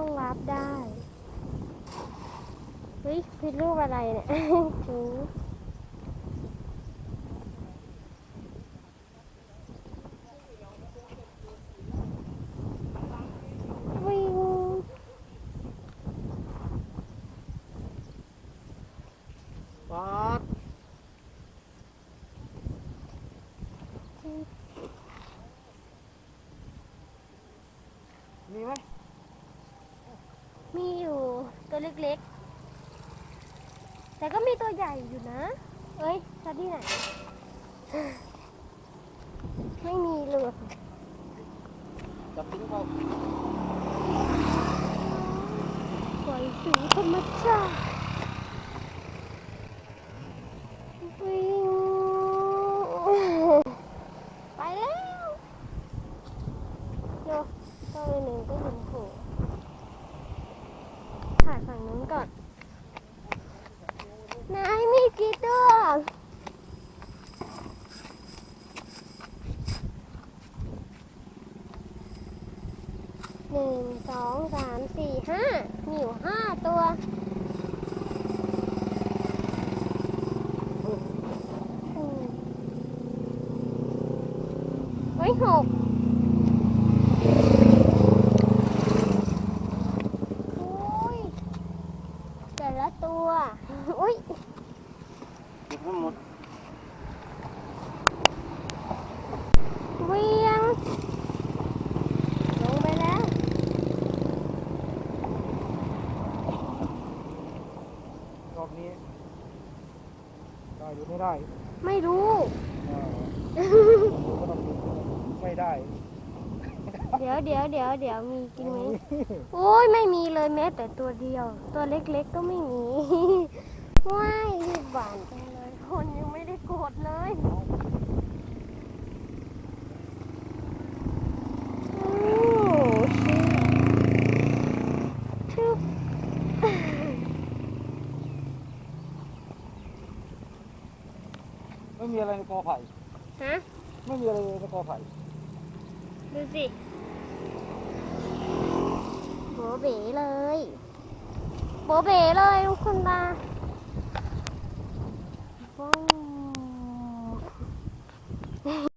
้องรับได้ เฮ้ยคือรูปอะไรเนี่ยจูป๊อด มีอยู่ตัวเล็กๆ แต่ก็มีตัวใหญ่อยู่นะ เอ้ยจะที่ไหน ไม่มีเลยจับทิ้งเขาปล่อยสู่ธรรมชาติวิ่งไปแล้วโยตัวหนึ่งก็เห็นโผล่ถ่าย ฝั่งนู้นก่อน นายมีกี่ตัวหนึ่งสองสามสี่ห้ามีอยู่ห้าตัวเฮ้ยหกโอ้ยแต่ละตัว อุ้ยเก็บให้หมดเวียง ลงไปแล้ว รอบนี้ ได้หรือไม่ได้ไม่รู้ อ่าก็ต้องดูไม่ได้ เดี๋ยวเดี๋ยวเดี๋ยวเดี๋ยวมีกินไหมโอ้ยไม่มีเลยแม้แต่ตัวเดียว ตัวเล็กๆก็ไม่มีว้ายรีบหวานจังเลยคนยังไม่ได้กดเลยโอ้ชิบไม่มีอะไรในกอไผ่ฮะไม่มีอะไรในกอไผ่ดูสิโบ เบ๋เลยโบเบ๋เลยทุกคนตา